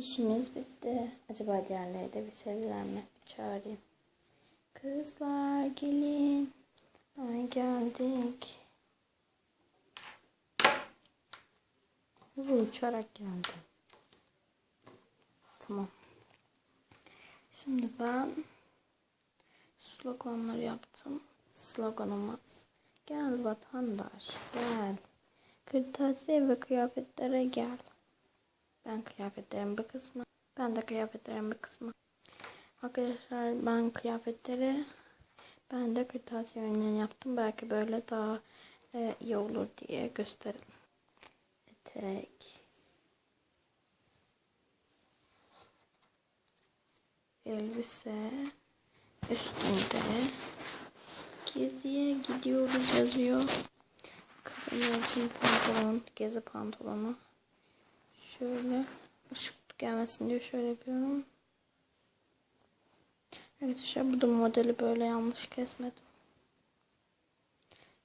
İşimiz bitti. Acaba diğerleri de bitirdiler mi? Çağırayım. Kızlar gelin. Ay geldik. Bu uçarak geldim. Tamam. Şimdi ben sloganları yaptım. Sloganımız gel vatandaş gel. Kırtasiye ve kıyafetlere gel. Ben kıyafetlerin bir kısmı. Ben de kıyafetlerin bir kısmı. Arkadaşlar ben kıyafetleri ben de kırtasiye ürünlerini yaptım. Belki böyle daha e, iyi olur diye gösterelim. Etek. Elbise. Üstünde. Geziye gidiyoruz yazıyor. İçin pantolon. Gezi pantolonu. Şöyle ışık gelmesin diye şöyle yapıyorum. Arkadaşlar bu da modeli böyle yanlış kesmedim.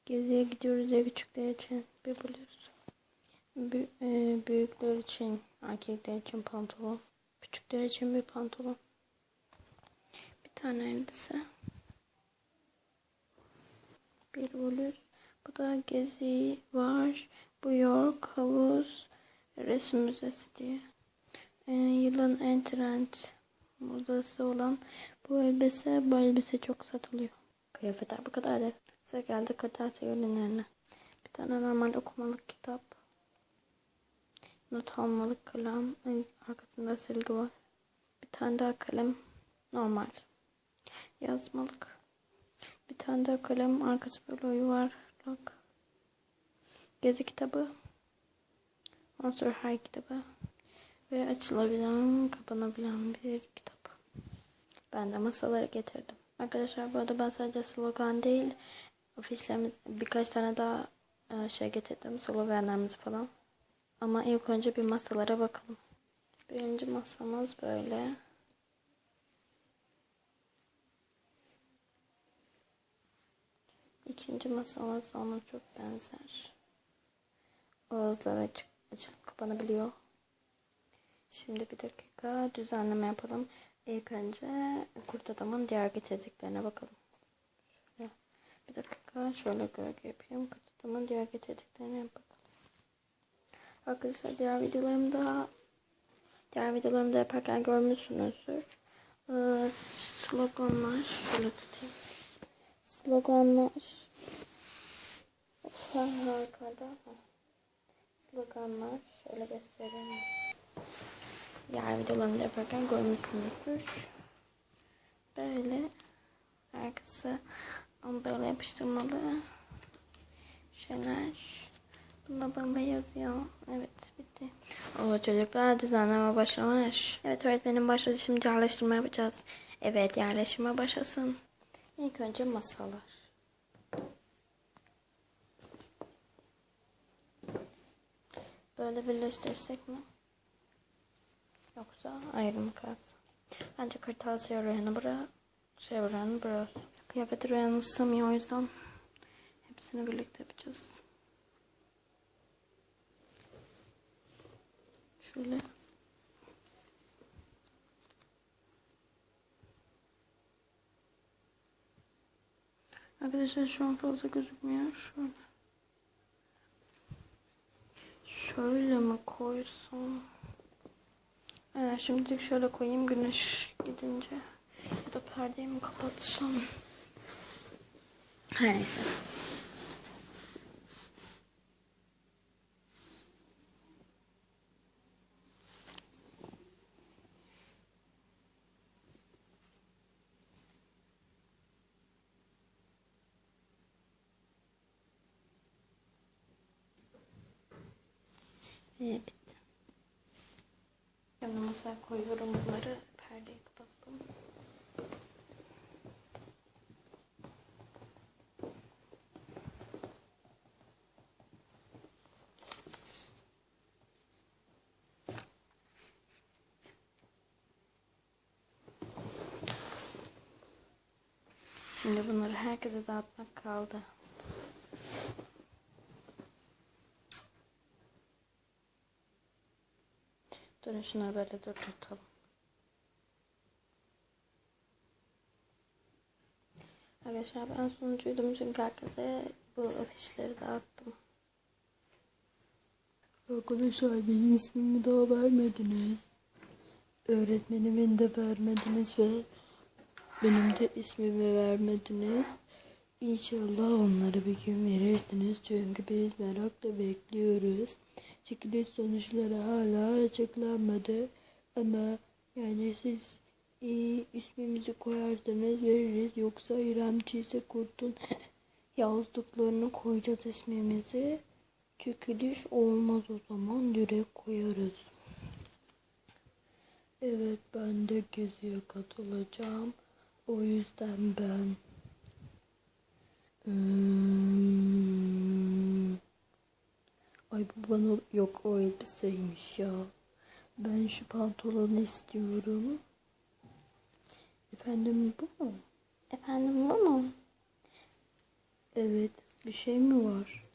Geziye gidiyoruz ya küçükler için bir bluz. Bü e, büyükler için, erkekler için pantolon. Küçükler için bir pantolon. Bir tane elbise. Bir bluz. Bu da gezi var. Bu York havuz resim müzesi diye. E, yılın en trend modası olan bu elbise. Bu elbise çok satılıyor. Kıyafetler bu kadar da. Size geldi kırtasiye ürünlerine. Bir tane normal okumalık kitap. Not almalık kalem. Arkasında silgi var. Bir tane daha kalem. Normal. Yazmalık. Bir tane daha kalem. Arkası böyle yuvarlak. Gezi kitabı. Monster High kitabı. Ve açılabilen, kapanabilen bir kitap. Ben de masaları getirdim. Arkadaşlar bu arada ben sadece slogan değil, ofislerimiz birkaç tane daha e, şey getirdim. Sloganlarımız falan. Ama ilk önce bir masalara bakalım. Birinci masamız böyle. İkinci masamız ona çok benzer. Ağızlar açık, açılıp kapanabiliyor. Şimdi bir dakika düzenleme yapalım. İlk önce kurt adamın diğer getirdiklerine bakalım. Şöyle bir dakika şöyle gölge yapayım. Kurt adamın diğer getirdiklerine bakalım. Arkadaşlar diğer videolarımda diğer videolarımda yaparken görmüşsünüzdür. Ee, sloganlar şöyle tutayım. Sloganlar sağ arkada sloganlar şöyle göstereyim. Diğer videolarımda yaparken görmüşsünüzdür. Böyle arkası böyle yapıştırmalı şeyler. Bunda bana yazıyor. Evet bitti. O çocuklar düzenleme başlamış. Evet öğretmenim başladı. Şimdi yerleştirme yapacağız. Evet yerleştirme başlasın. İlk önce masalar. Böyle birleştirsek mi? Yoksa ayrı mı kalsın? Bence kırtasiye reyonu bura, şey reyonu burası. Kıyafet reyonu sığmıyor o yüzden hepsini birlikte yapacağız. Şöyle. Arkadaşlar şu an fazla gözükmüyor. Şöyle. Şöyle mi koysam? Evet, şimdilik şöyle koyayım güneş gidince. Ya da perdeyi mi kapatsam? Her neyse. Evet. Şimdi masaya koyuyorum bunları. Perdeyi kapattım. Şimdi bunları herkese dağıtmak kaldı. Dur Böyle şunları böyle durdurtalım. Arkadaşlar ben sunucuydum çünkü herkese bu afişleri dağıttım. Arkadaşlar benim ismimi daha vermediniz. Öğretmenimin de vermediniz ve benim de ismimi vermediniz. İnşallah onları bir gün verirsiniz. Çünkü biz merakla bekliyoruz. Çekiliş sonuçları hala açıklanmadı. Ama yani siz iyi ismimizi koyarsanız veririz. Yoksa İrem Çiğse Kurt'un yazdıklarını koyacağız ismimizi. Çekiliş olmaz o zaman direkt koyarız. Evet ben de geziye katılacağım. O yüzden ben Hmm. Ay bu bana yok o elbiseymiş ya. Ben şu pantolonu istiyorum. Efendim bu mu? Efendim bu mu? Evet bir şey mi var?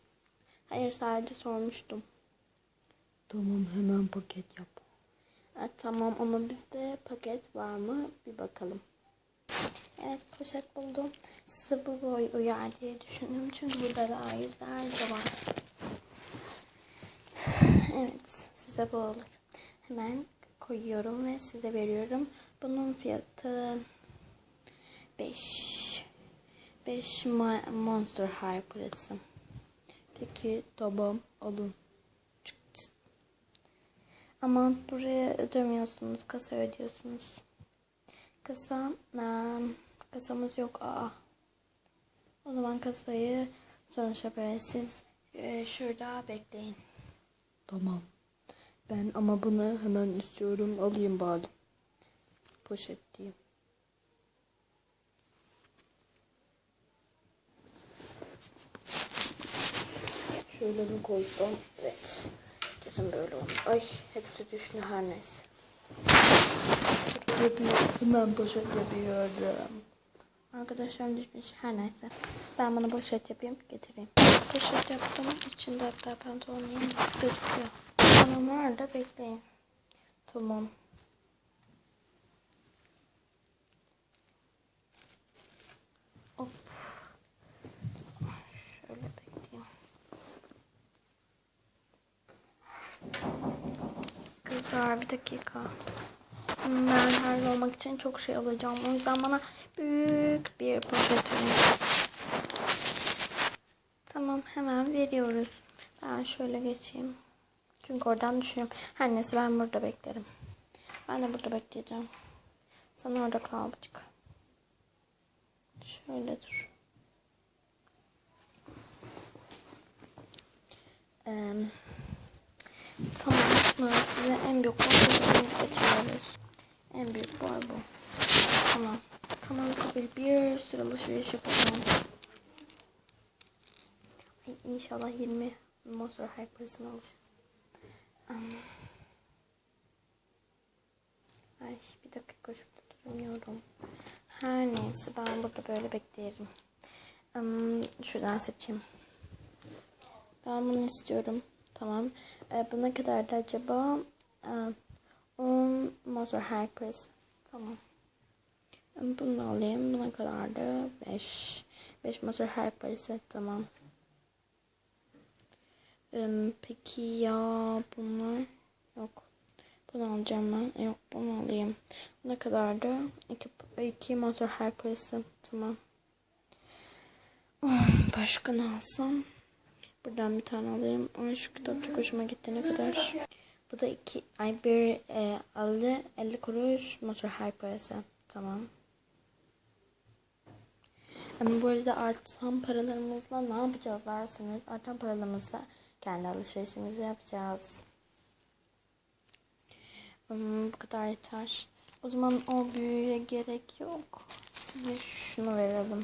Hayır sadece sormuştum. Tamam hemen paket yap. Evet, tamam ama bizde paket var mı bir bakalım. Evet poşet buldum. Size bu boy uyar diye düşündüm. Çünkü burada daha yüzlerce var. Evet size bu olur. Hemen koyuyorum ve size veriyorum. Bunun fiyatı 5 5 Monster High parası. Peki tamam alın. Ama buraya ödemiyorsunuz. Kasa ödüyorsunuz. Kasa, aa, kasamız yok. Aa. O zaman kasayı sonuç yaparız. Siz e, şurada bekleyin. Tamam. Ben ama bunu hemen istiyorum. Alayım bari. Poşet diyeyim. Şöyle mi koysam? Evet. Kesin böyle olmuş. Ay hepsi düştü her neyse. Hemen poşet yapıyorum. Arkadaşlar düşmüş her neyse. Ben bunu poşet yapayım getireyim. Poşet yaptım. İçinde hatta pantolon yeni gözüküyor. Tamam orada bekleyin. Tamam. Hop. Şöyle bekleyeyim. Kızlar bir dakika. Ben hallolmak için çok şey alacağım. O yüzden bana büyük bir poşet verin. Tamam hemen veriyoruz. Ben şöyle geçeyim. Çünkü oradan düşünüyorum. Her neyse ben burada beklerim. Ben de burada bekleyeceğim. Sen orada kal bıçık. Şöyle dur. Ee, tamam. Size en büyük kontrolümüzü getiriyoruz. En büyük boy bu. Tamam. Tamam kabul. Bir sürü alışveriş yapalım. Ay, inşallah 20 Monster High parasını alacağım. Um, Ay bir dakika şurada duramıyorum. Her neyse ben burada böyle bekleyelim. Um, şuradan seçeyim. Ben bunu istiyorum. Tamam. Ee, bu ne kadardı acaba? Ee, 10 Monster parası. Tamam. Bunu da alayım. Bu ne kadardı? 5. 5 Monster High parası. Tamam. Ee, peki ya bunlar? Yok. Bunu alacağım ben. Yok bunu alayım. Ne kadardı? 2, 2 Monster High parası. Tamam. Oh, başka ne alsam? Buradan bir tane alayım. Ay şu kitap çok hoşuma gitti. Ne kadar? Bu da iki, ay bir e, 50, 50 kuruş motor high parası. Tamam. Bu arada artan paralarımızla ne yapacağız derseniz artan paralarımızla kendi alışverişimizi yapacağız. Hmm, bu kadar yeter. O zaman o büyüye gerek yok. Size şunu verelim.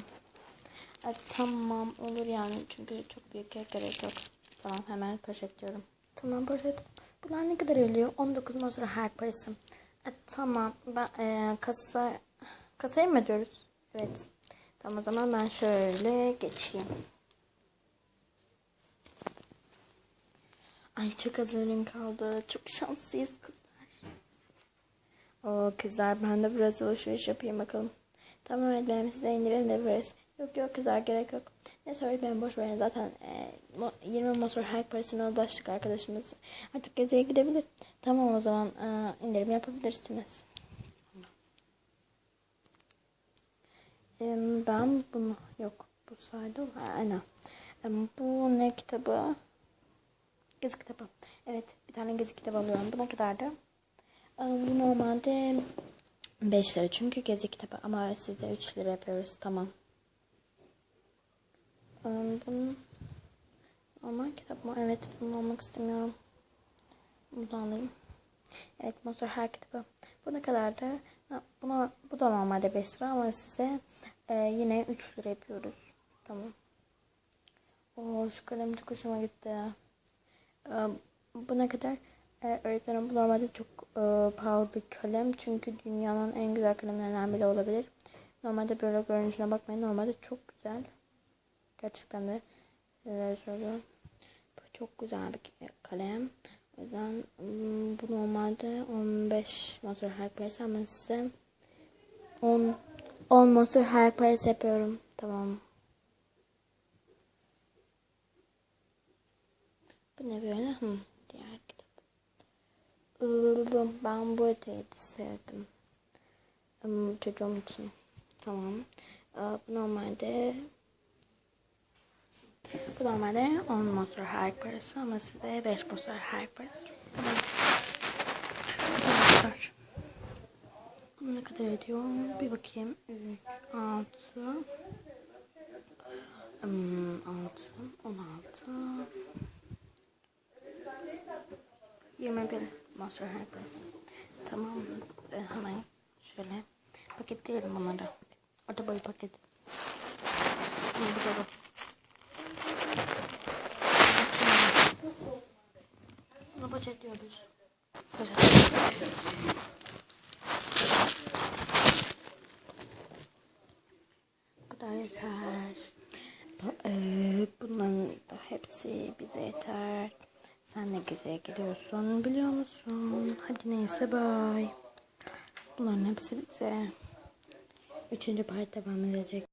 E, tamam olur yani çünkü çok büyük gerek yok. Tamam hemen poşetliyorum. Tamam poşet. Bunlar ne kadar ölüyor? 19 Monster her parası. E, tamam ben e, kasa kasaya mı ödüyoruz? Evet. Tamam o zaman ben şöyle geçeyim. Ay çok az ürün kaldı. Çok şanslıyız kızlar. O kızlar ben de biraz alışveriş yapayım bakalım. Tamam öğretmenim size indirim de veririz. Yok yok kızlar gerek yok. Neyse öğretmenim boş verin zaten e, mo- 20 motor her parasına ulaştık arkadaşımız. Artık geziye gidebilir. Tamam o zaman e, indirim yapabilirsiniz. Ben bunu yok bu sayede ha, aynen. Bu ne kitabı? Gezi kitabı. Evet bir tane gezi kitabı alıyorum. Bu ne kadardı? Bu normalde 5 lira çünkü gezi kitabı ama sizde 3 lira yapıyoruz. Tamam. Em, Bunu normal kitap mı? Evet bunu almak istemiyorum. Bunu alayım. Evet Monster her kitabı. Bu ne kadardı? Buna, bu da normalde 5 lira ama size e, yine 3 lira yapıyoruz. Tamam. Oo, şu kalem çok hoşuma gitti. E, bu ne kadar? E, öğretmenim bu normalde çok e, pahalı bir kalem. Çünkü dünyanın en güzel kalemlerinden biri olabilir. Normalde böyle görünüşüne bakmayın. Normalde çok güzel. Gerçekten de söylüyorum. Bu çok güzel bir kalem. O hmm, bu normalde 15 motor her parası ama size 10 10 motor her parası yapıyorum. Tamam. Bu ne böyle? Hı, diğer kitap. Ben bu eteği sevdim. Çocuğum için. Tamam. Bu normalde bu normalde 10 motor her parası ama size 5 motor her parası. Tamam. Arkadaşlar. Ne kadar ediyor? Bir bakayım. 3, 6, hmm, 6, 16, 21 motor her parası. Tamam. Ee, hemen şöyle paketleyelim bunları. Orta boy paket. Bunu burada da Bunu paketliyoruz. Paket. Bu kadar yeter. Bu- eee, bunların da hepsi bize yeter. Sen ne güzel gidiyorsun biliyor musun? Hadi neyse bay. Bunların hepsi bize. Üçüncü part devam edecek.